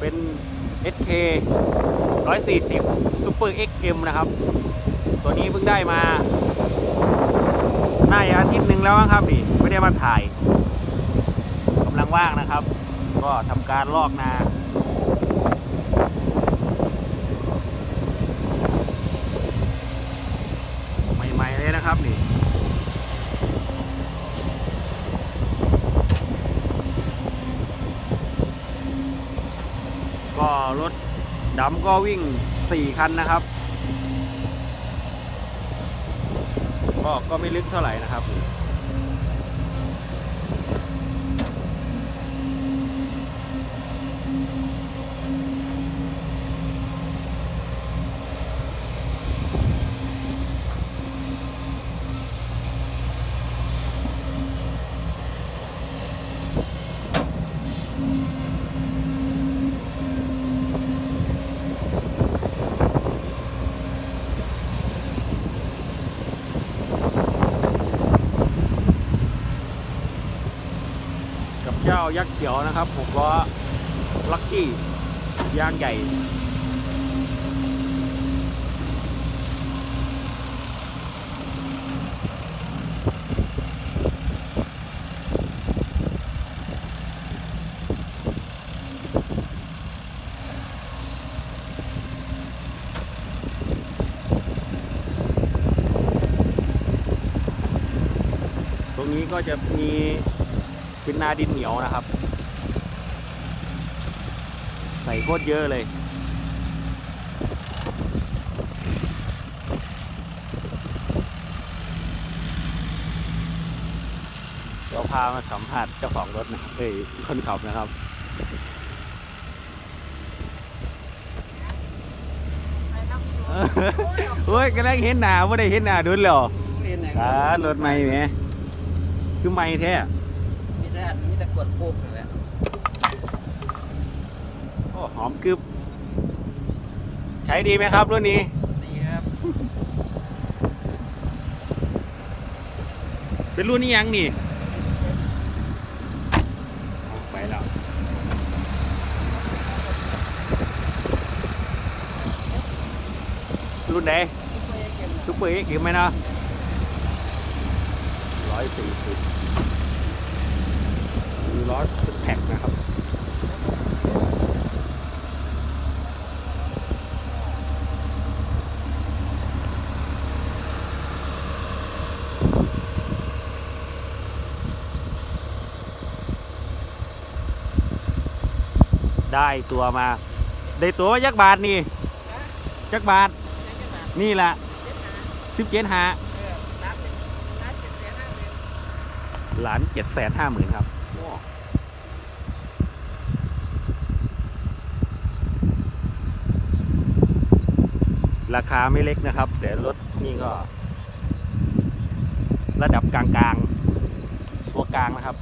เป็น SK 140 Super XM นะครับ ตัวนี้เพิ่งได้มาน่าจะอาทิตย์หนึ่งแล้วครับนี่ไม่ได้มาถ่ายกำลังว่างนะครับ ก็ทำการลอกนา ใหม่ ๆ เลยนะครับนี่ ก็รถดำก็วิ่ง 4 คันนะครับ ก็ก็ไม่ลึกเท่าไหร่นะครับ ยักษ์เขียวนะครับหกล้อลักกี้ยางใหญ่ตรงนี้ก็จะมี เป็นนาดินเหนียวนะครับ ใส่โคตรเยอะเลยเราพามาสัมผัสเจ้าของรถนะเอ้ยคนขับนะครับเฮ้ยกำลังเห็นหน้าไม่ได้เห็นหน้าดุนแล้วเรียนไหนอ่ารถใหม่ไหมคือใหม่แท้มีแต่ อันมีแต่กวดโคกเลยแหละโอ้หอมกึบ ใช้ดีไหมครับรุ่นนี้ ดีครับ เป็นรุ่นนี้ยังนี่เอาไปแล้วรุ่นไหนซุปเปอร์เอ็กซ์ไหมเนาะร้อยสี่สิบมี ล้อแท็กนะครับได้ตัวมา ได้ตัวมายักบาทนี่ยักบาท นี่แหละสิบเจ็ดหาหลานเจ็ดแสนห้าหมื่นครับ ราคาไม่เล็กนะครับ แต่รถนี่ก็ ระดับกลางๆ ตัวกลางนะครับ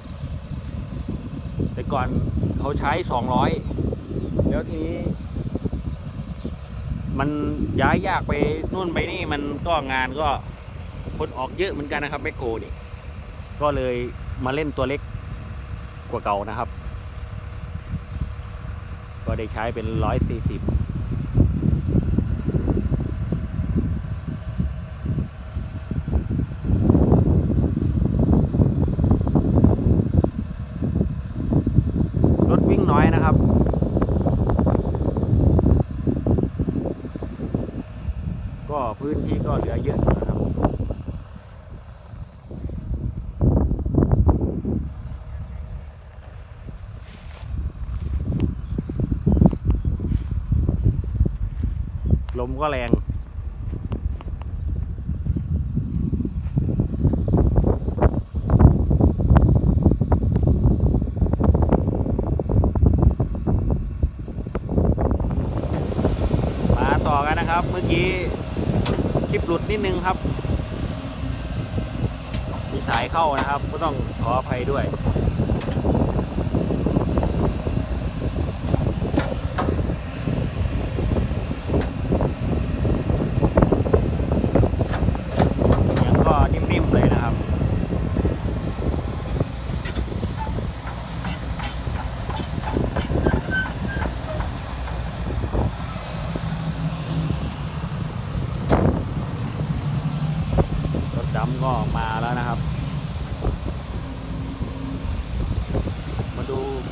แต่ก่อนเขาใช้สองร้อยแล้วทีนี้ มันย้ายยากไปนู่นไปนี่มันก็งานก็คนออกเยอะเหมือนกันนะครับแมคโครนี่ก็เลยมาเล่นตัวเล็กกว่าเก่านะครับ ก็ได้ใช้เป็นร้ อยสี่สิบรถวิ่งน้อยนะครับ ก็พื้นที่ก็เหลือเยอะอยู่นะครับ ลมก็แรง กันนะครับ เมื่อกี้คลิปหลุดนิดนึงครับ มีสายเข้านะครับ ก็ต้องขออภัยด้วย ยังก็นิ่มๆเลยนะครับ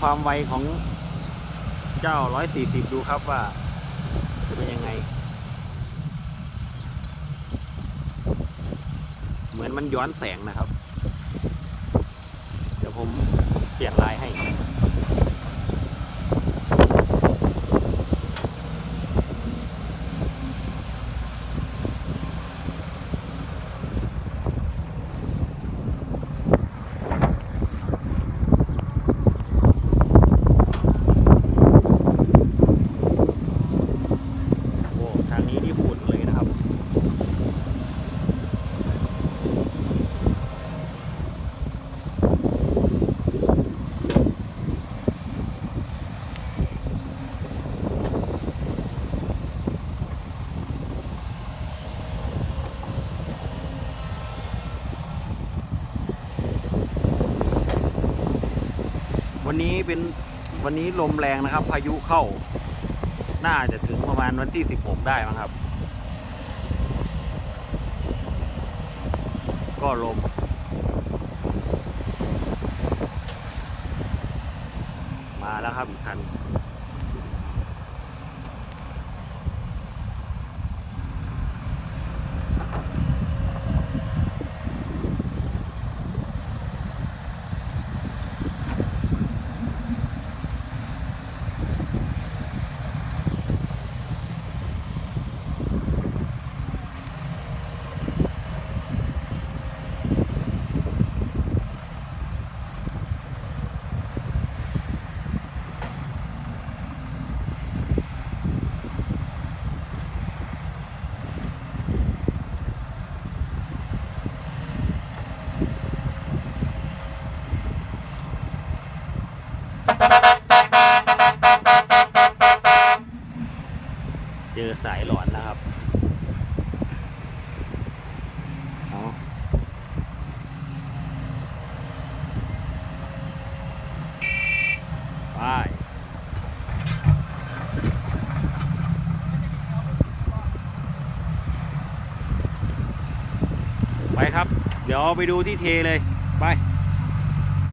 ความไวของเจ้า 140 ดูครับว่า จะเป็นยังไง เหมือนมันย้อนแสงนะครับ เดี๋ยวผมเปลี่ยนลายให้ โอ้ทางนี้นี่ฝุ่นเลยนะครับ วันนี้เป็นวันนี้ลมแรงนะครับ พายุเข้า น่าจะถึงประมาณวันที่16ได้มั้งครับ ก็ลม มาแล้วครับอีกคัน เจอสายหลอนนะครับเอา ไปไปครับ เดี๋ยวไปดูที่เทเลย ไป